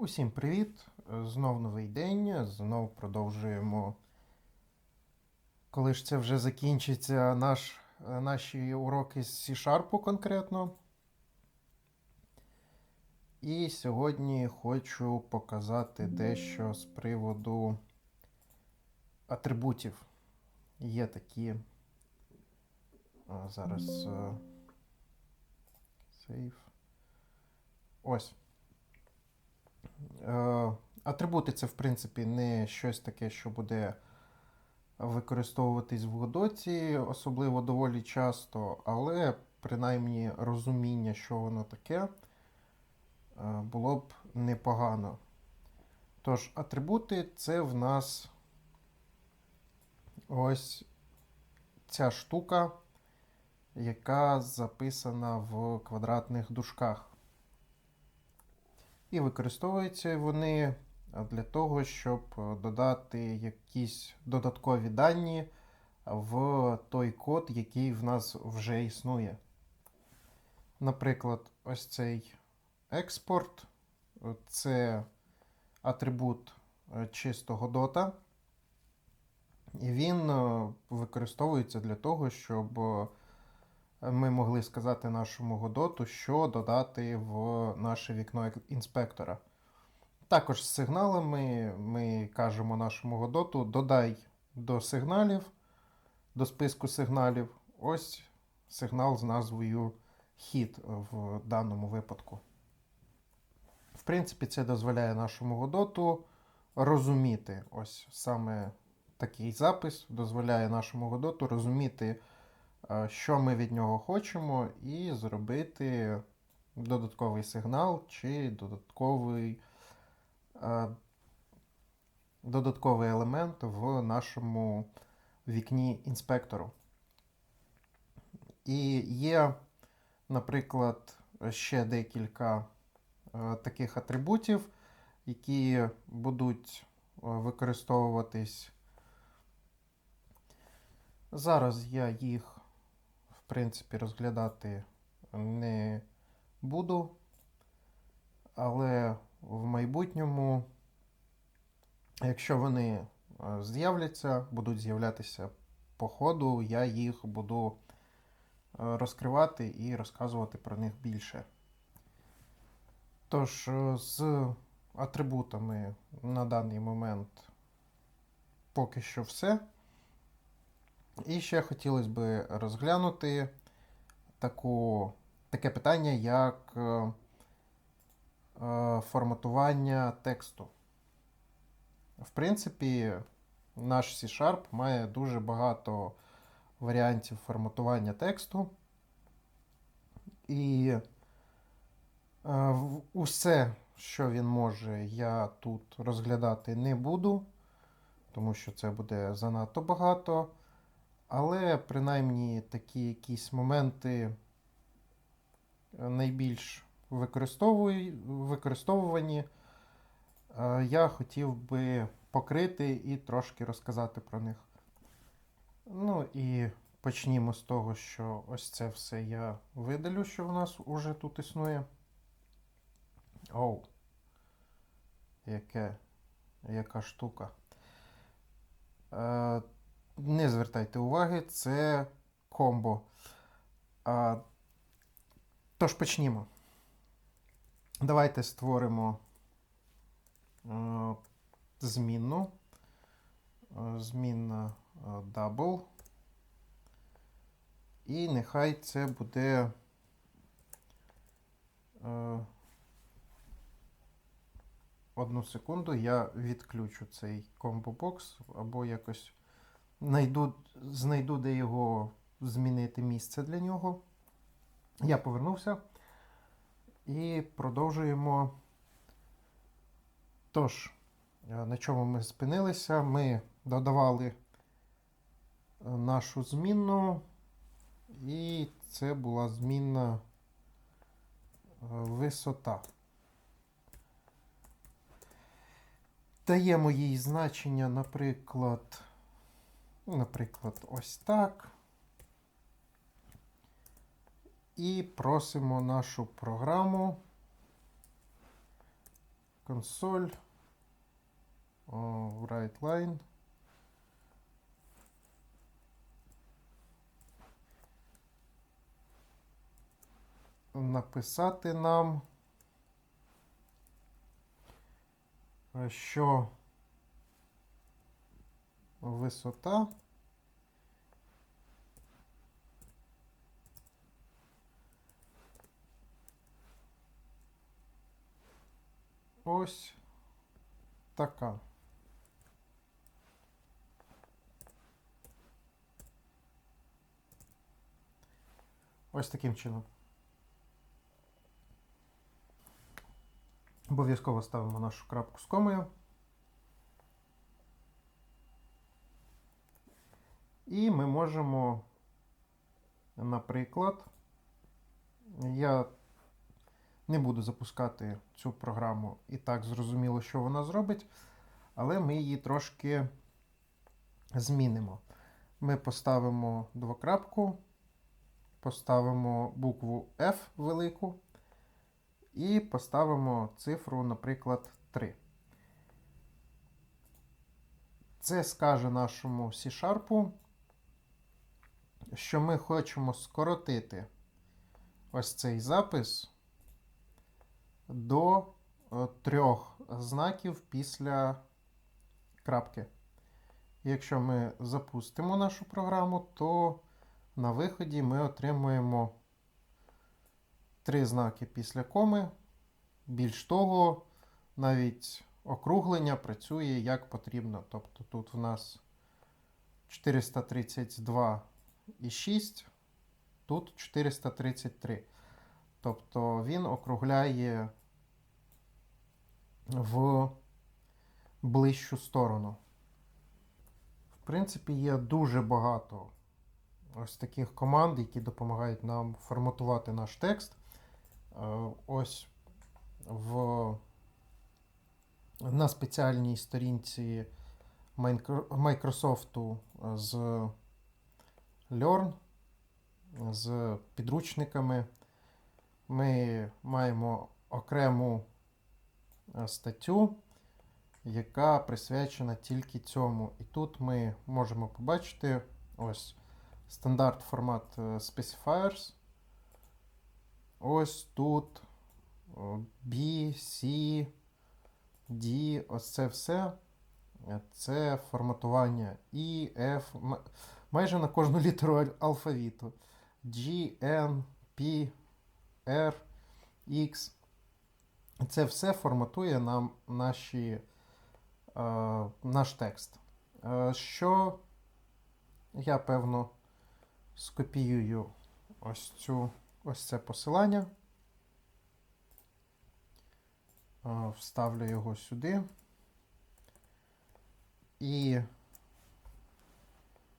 Усім привіт! Знов новий день. Знов продовжуємо. Коли ж це вже закінчиться наш, наші уроки з C-Sharp конкретно. І сьогодні хочу показати дещо з приводу атрибутів. Є такі. Зараз. е, Save. Ось. Е, Атрибути це, в принципі, не щось таке, що буде використовуватись в Годоці, особливо доволі часто, але принаймні розуміння, що воно таке, е, було б непогано. Тож, атрибути це в нас ось ця штука, яка записана в квадратних дужках. І використовуються вони для того, щоб додати якісь додаткові дані в той код, який в нас вже існує. Наприклад, ось цей експорт це атрибут е, чистого дота. І він е, використовується для того, щоб е, ми могли сказати нашому Годоту, що додати в наше вікно інспектора. Також з сигналами ми кажемо нашому Годоту: додай до сигналів, до списку сигналів, ось сигнал з назвою хід в даному випадку. В принципі, це дозволяє нашому Годоту розуміти ось саме такий запис, дозволяє нашому Годоту розуміти, що ми від нього хочемо, і зробити додатковий сигнал чи додатковий, е, додатковий елемент в нашому вікні інспектору. І є, наприклад, ще декілька е, таких атрибутів, які будуть е, використовуватись. Зараз я їх, принципі, розглядати не буду, але в майбутньому, якщо вони е, з'являться, будуть з'являтися по ходу, я їх буду е, розкривати і розказувати про них більше. Тож, е, з атрибутами на даний момент поки що все. І ще хотілося б розглянути таку, таке питання, як е, е, форматування тексту. В принципі, наш C-Sharp має дуже багато варіантів форматування тексту. І е, усе, що він може, я тут розглядати не буду, тому що це буде занадто багато. Але принаймні такі якісь моменти е, найбільш використовувані, е, я хотів би покрити і трошки розказати про них. Ну і почнімо з того, що ось це все я видалю, що в нас уже тут існує. Оу. Яке, яка штука. Не звертайте уваги, це комбо. А, тож почнімо. Давайте створимо е, змінну. Е, Змінна е, double. І нехай це буде. Одну секунду, я відключу цей комбо-бокс або якось знайду, знайду, де його змінити місце для нього. Я повернувся і продовжуємо. Тож, е, на чому ми спинилися? Ми додавали е, нашу змінну, і це була змінна е, висота. Даємо їй значення, наприклад, наприклад, ось так. І просимо нашу програму консоль. О, Right line. Написати нам, е, що висота ось така. Ось таким чином. Обов'язково ставимо нашу крапку з комою. І ми можемо, наприклад, я не буду запускати цю програму і так зрозуміло, що вона зробить, але ми її трошки змінимо. Ми поставимо двокрапку, поставимо букву F велику і поставимо цифру, наприклад, 3. Це скаже нашому C-Sharp, що ми хочемо скоротити ось цей запис до е, трьох знаків після крапки. Якщо ми запустимо нашу програму, то на виході ми отримуємо три знаки після коми. Більш того, навіть округлення працює як потрібно. Тобто тут в нас 432,6, тут 433. Тобто він округляє в ближчу сторону. В принципі, є дуже багато ось таких команд, які допомагають нам форматувати наш текст. Е, Ось в, на спеціальній сторінці Microsoft з Learn, з підручниками. Ми маємо окрему статтю, яка присвячена тільки цьому. І тут ми можемо побачити ось стандарт формат е, specifiers. Ось тут B, C, D, ось це все. Е, Це форматування E, F, майже на кожну літеру алфавіту. G, N, P, R, X. Це все форматує нам наші, е, наш текст. Е, що я, певно, скопіюю ось, цю, ось це посилання. Е, Вставлю його сюди. І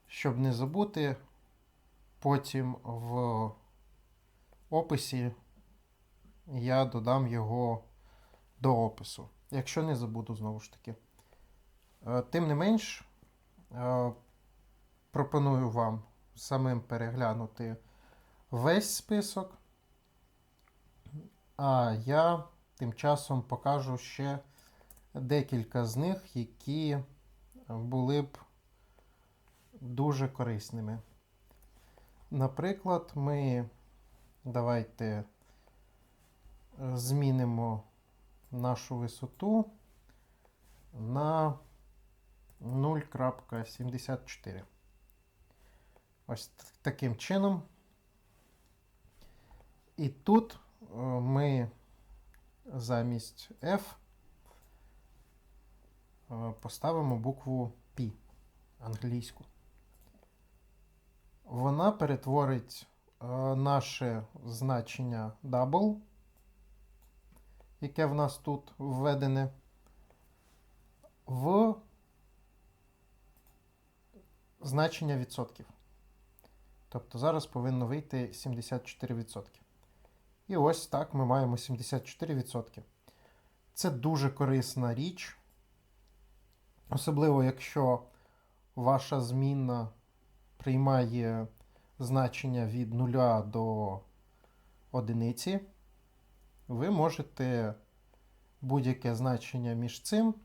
щоб не забути, потім в описі я додам його до опису. Якщо не забуду, знову ж таки. Е, Тим не менш, е, пропоную вам самим переглянути весь список. А я тим часом покажу ще декілька з них, які були б дуже корисними. Наприклад, ми давайте змінимо нашу висоту на 0.74. Ось таким чином. І тут е, ми замість F е, поставимо букву P англійську. Вона перетворить е, наше значення double, яке в нас тут введене, в значення відсотків. Тобто зараз повинно вийти 74%. І ось так ми маємо 74%. Це дуже корисна річ. Особливо, якщо ваша змінна приймає значення від 0 до одиниці, ви можете будь-яке значення між цим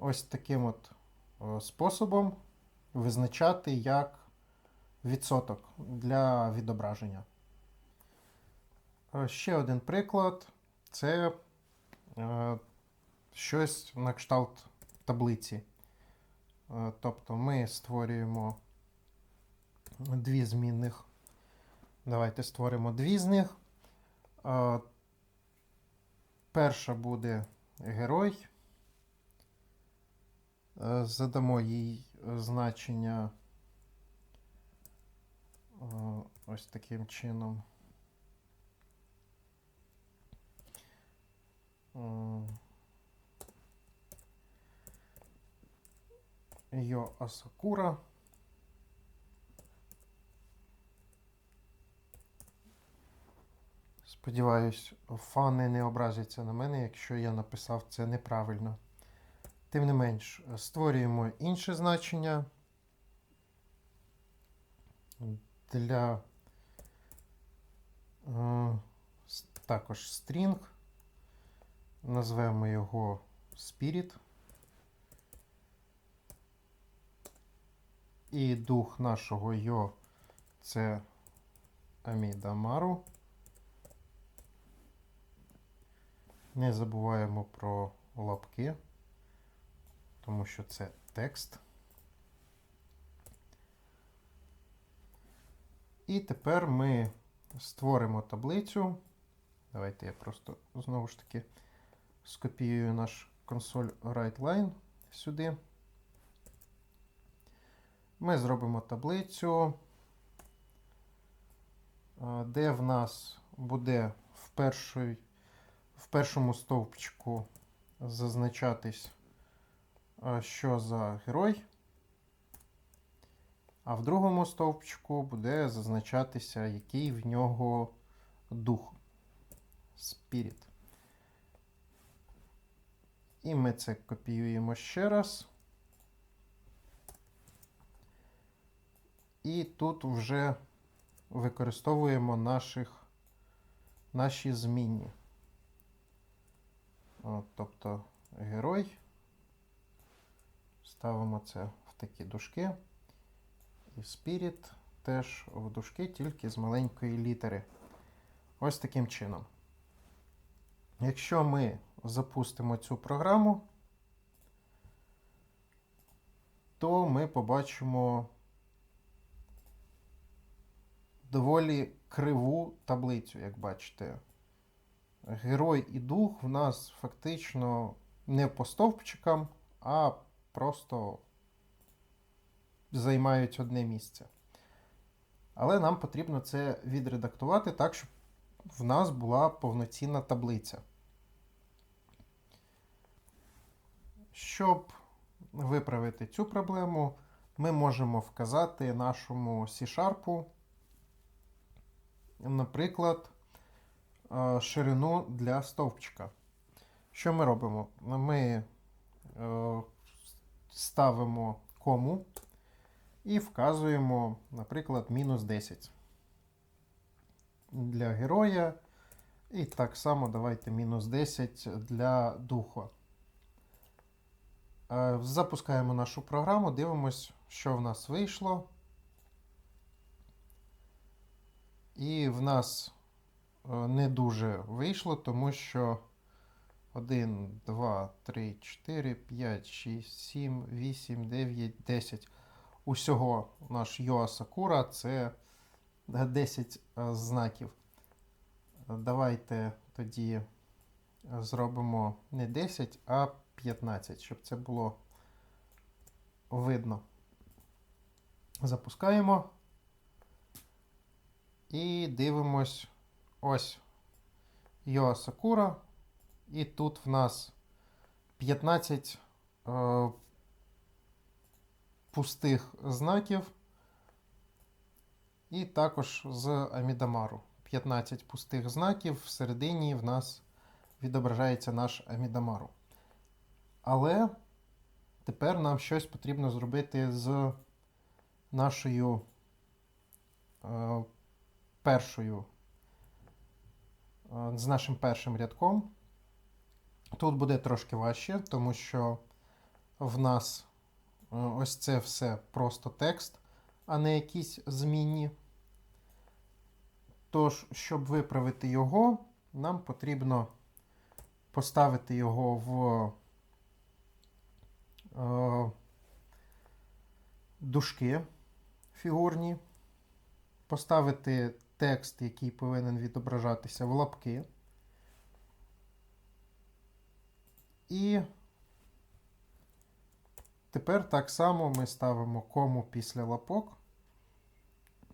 ось таким от е, способом визначати як відсоток для відображення. Е, Ще один приклад це е, щось на кшталт таблиці. Тобто ми створюємо дві змінних. Давайте створимо дві з них. Е, Перша буде герой. Е, Задамо їй значення е, ось таким чином. Йо Асакура. Сподіваюсь, фани не образяться на мене, якщо я написав це неправильно. Тим не менш, створюємо інше значення для е, також string. Назвемо його Spirit. І дух нашого йо це Амідамару. Не забуваємо про лапки, тому що це текст. І тепер ми створимо таблицю. Давайте я просто знову ж таки скопіюю наш консоль WriteLine сюди. Ми зробимо таблицю, де в нас буде в, першій, в першому стовпчику зазначатись, що за герой, а в другому стовпчику буде зазначатися, який в нього дух. Spirit. І ми це копіюємо ще раз. І тут вже використовуємо наших, наші змінні. От, тобто герой. Ставимо це в такі дужки. І Spirit теж в дужки, тільки з маленької літери. Ось таким чином. Якщо ми запустимо цю програму, то ми побачимо доволі криву таблицю, як бачите. Герой і дух в нас фактично не по стовпчикам, а просто займають одне місце. Але нам потрібно це відредактувати так, щоб в нас була повноцінна таблиця. Щоб виправити цю проблему, ми можемо вказати нашому C-Sharp, наприклад, ширину для стовпчика. Що ми робимо? Ми е, ставимо кому і вказуємо, наприклад, мінус 10 для героя. І так само давайте мінус 10 для духа. Е, Запускаємо нашу програму, дивимось, що в нас вийшло. І в нас е, не дуже вийшло, тому що 1, 2, 3, 4, 5, 6, 7, 8, 9, 10. Усього наш Йоа Сакура це 10 е, знаків. Давайте тоді зробимо не 10, а 15, щоб це було видно. Запускаємо. І дивимось ось Йоа Сакура. І тут в нас 15 е, пустих знаків. І також з Амідамару. 15 пустих знаків. Всередині в нас відображається наш Амідамару. Але тепер нам щось потрібно зробити з нашою е, першою, з нашим першим рядком. Тут буде трошки важче, тому що в нас е, ось це все просто текст, а не якісь змінні. Тож, щоб виправити його, нам потрібно поставити його в е, дужки фігурні, поставити текст, який повинен відображатися в лапки. І тепер так само ми ставимо кому після лапок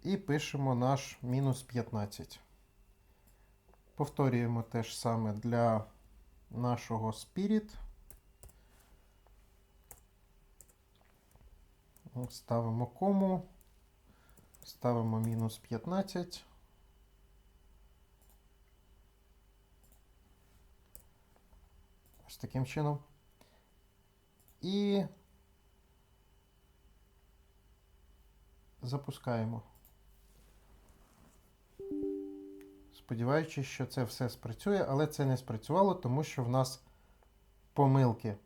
і пишемо наш мінус 15. Повторюємо те ж саме для нашого Spirit. Ставимо кому, ставимо мінус 15. Ось таким чином. І запускаємо. Сподіваючись, що це все спрацює, але це не спрацювало, тому що в нас помилки.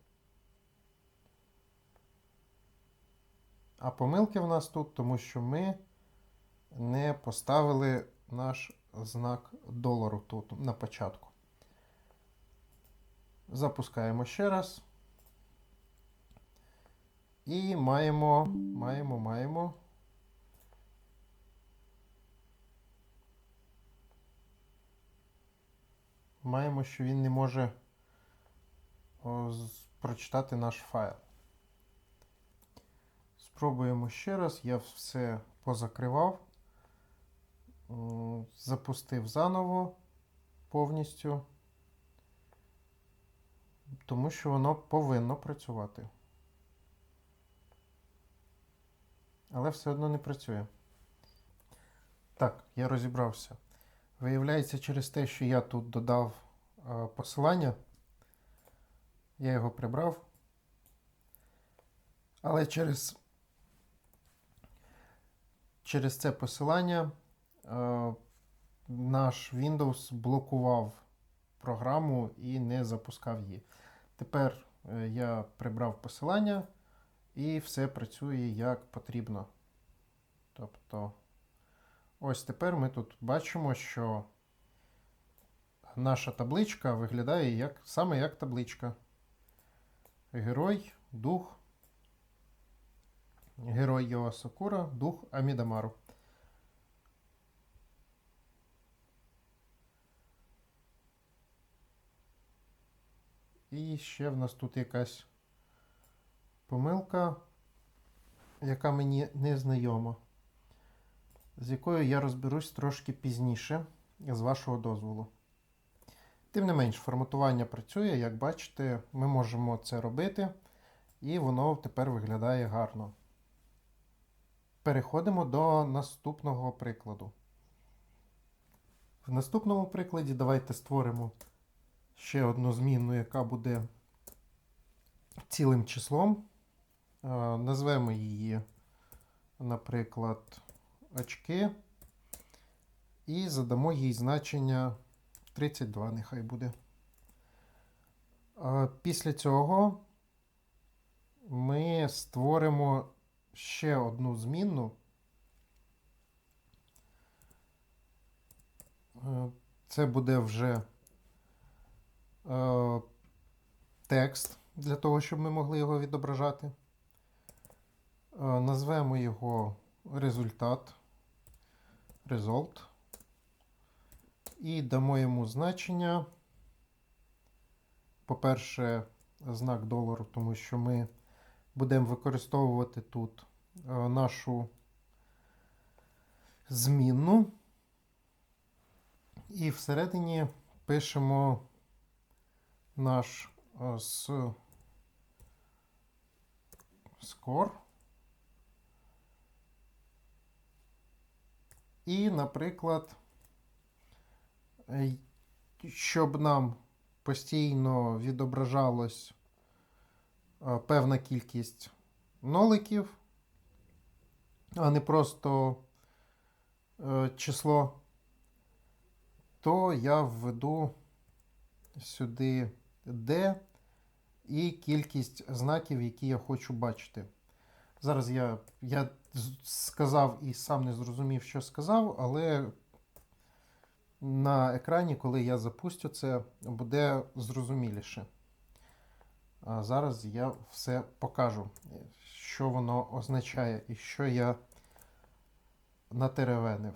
А помилки в нас тут, тому що ми не поставили наш знак долару тут на початку. Запускаємо ще раз. І маємо, маємо, маємо. Маємо, що він не може прочитати наш файл. Спробуємо ще раз. Я все позакривав. Запустив заново повністю. Тому що воно повинно працювати. Але все одно не працює. Так, я розібрався. Виявляється, через те, що я тут додав е, посилання, я його прибрав. Але через, через це посилання е, наш Windows блокував програму і не запускав її. Тепер е, я прибрав посилання і все працює як потрібно. Тобто, ось тепер ми тут бачимо, що наша табличка виглядає як, саме як табличка. Герой, дух, герой Йоасакура, дух Амідамару. І ще в нас тут якась помилка, яка мені не знайома, з якою я розберусь трошки пізніше, з вашого дозволу. Тим не менш, форматування працює, як бачите, ми можемо це робити, і воно тепер виглядає гарно. Переходимо до наступного прикладу. В наступному прикладі давайте створимо ще одну змінну, яка буде цілим числом. Е, Назвемо її, наприклад, очки. І задамо їй значення 32, нехай буде. Е, Після цього ми створимо ще одну змінну. Е, Це буде вже е, текст для того, щоб ми могли його відображати. Е, Назвемо його результат. Result. І дамо йому значення. По-перше, знак долару, тому що ми будемо використовувати тут е, нашу змінну. І всередині пишемо наш е, с score. І, наприклад, е, щоб нам постійно відображалось е, певна кількість ноликів, а не просто е, число, то я введу сюди де і кількість знаків, які я хочу бачити. Зараз я, я сказав і сам не зрозумів, що сказав, але на екрані, коли я запустю це, буде зрозуміліше. А зараз я все покажу, що воно означає і що я натеревенив.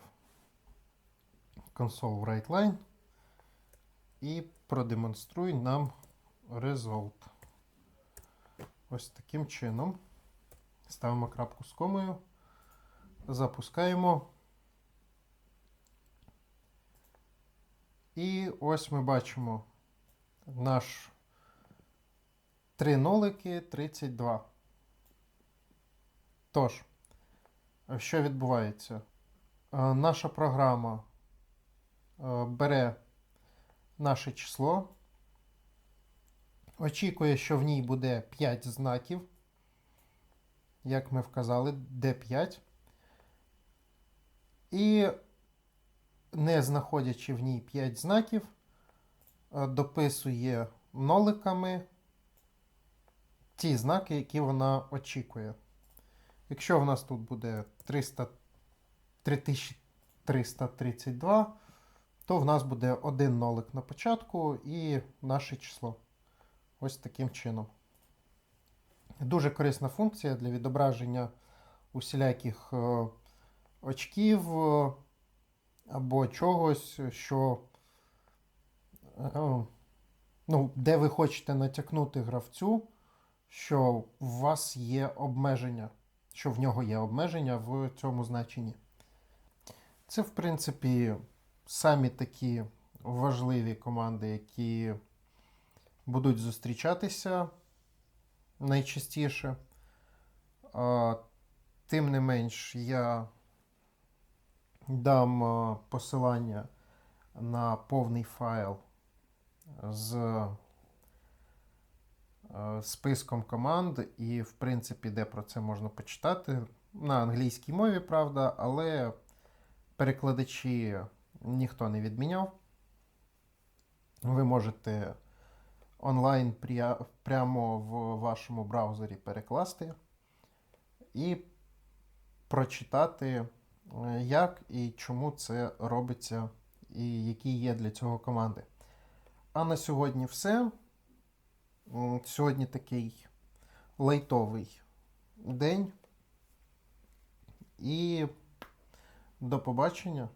Console Write Line і продемонструй нам result. Ось таким чином. Ставимо крапку з комою, запускаємо. І ось ми бачимо наш три нолики 32. Тож, що відбувається? Е, Наша програма е, бере наше число, очікує, що в ній буде 5 знаків, як ми вказали, D5. І не знаходячи в ній 5 знаків, е, дописує ноликами ті знаки, які вона очікує. Якщо в нас тут буде 300, 3332, то в нас буде один нолик на початку і наше число. Ось таким чином. Дуже корисна функція для відображення усіляких е, очків е, або чогось, що. е, ну, де ви хочете натякнути гравцю, що у вас є обмеження, що в нього є обмеження в цьому значенні. Це, в принципі, самі такі важливі команди, які будуть зустрічатися найчастіше. Тим не менш, я дам посилання на повний файл з списком команд, і, в принципі, де про це можна почитати. На англійській мові, правда, але перекладачі ніхто не відміняв. Ви можете онлайн прямо в вашому браузері перекласти і прочитати, е, як і чому це робиться, і які є для цього команди. А на сьогодні все. Сьогодні такий лайтовий день. І до побачення.